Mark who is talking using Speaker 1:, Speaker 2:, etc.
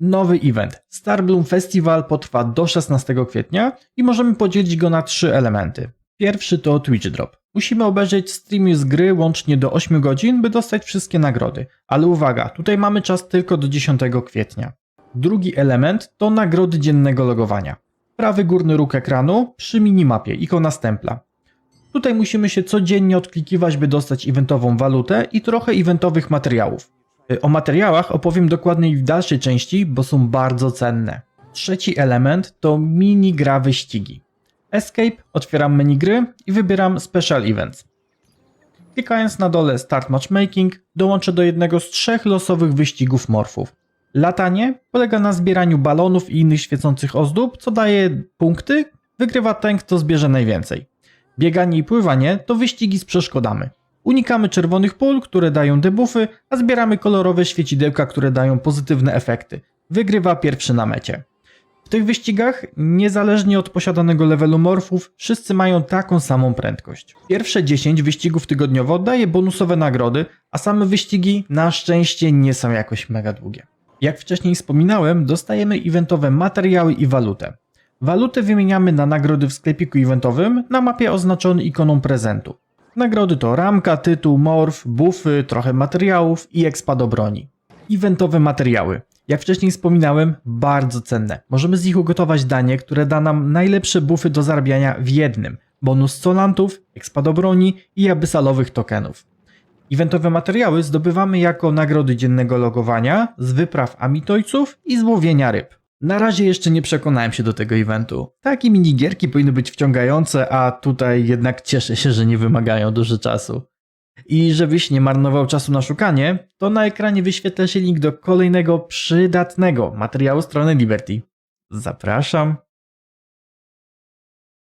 Speaker 1: Nowy event. Starbloom Festival potrwa do 16 kwietnia i możemy podzielić go na trzy elementy. Pierwszy to Twitch Drop. Musimy obejrzeć streamy z gry łącznie do 8 godzin, by dostać wszystkie nagrody. Ale uwaga, tutaj mamy czas tylko do 10 kwietnia. Drugi element to nagrody dziennego logowania. Prawy górny róg ekranu przy minimapie, ikona stempla. Tutaj musimy się codziennie odklikiwać, by dostać eventową walutę i trochę eventowych materiałów. Y, O materiałach opowiem dokładniej w dalszej części, bo są bardzo cenne. Trzeci element to mini gra wyścigi. Escape, otwieram menu gry i wybieram Special Events. Klikając na dole Start Matchmaking, dołączę do jednego z trzech losowych wyścigów morfów. Latanie polega na zbieraniu balonów i innych świecących ozdób, co daje punkty, wygrywa ten, kto zbierze najwięcej. Bieganie i pływanie to wyścigi z przeszkodami. Unikamy czerwonych pól, które dają debuffy, a zbieramy kolorowe świecidełka, które dają pozytywne efekty. Wygrywa pierwszy na mecie. W tych wyścigach, niezależnie od posiadanego levelu morfów, wszyscy mają taką samą prędkość. Pierwsze 10 wyścigów tygodniowo daje bonusowe nagrody, a same wyścigi na szczęście nie są jakoś mega długie. Jak wcześniej wspominałem, dostajemy eventowe materiały i walutę. Walutę wymieniamy na nagrody w sklepiku eventowym na mapie oznaczony ikoną prezentu. Nagrody to ramka, tytuł, morf, buffy, trochę materiałów i expa do broni. Eventowe materiały. Jak wcześniej wspominałem, bardzo cenne. Możemy z nich ugotować danie, które da nam najlepsze buffy do zarabiania w jednym. Bonus solantów, expa do broni i abyssalowych tokenów. Eventowe materiały zdobywamy jako nagrody dziennego logowania, z wypraw amitojców i z łowienia ryb. Na razie jeszcze nie przekonałem się do tego eventu. Takie minigierki powinny być wciągające, a tutaj jednak cieszę się, że nie wymagają dużo czasu. I żebyś nie marnował czasu na szukanie, to na ekranie wyświetla się link do kolejnego przydatnego materiału strony Liberty. Zapraszam.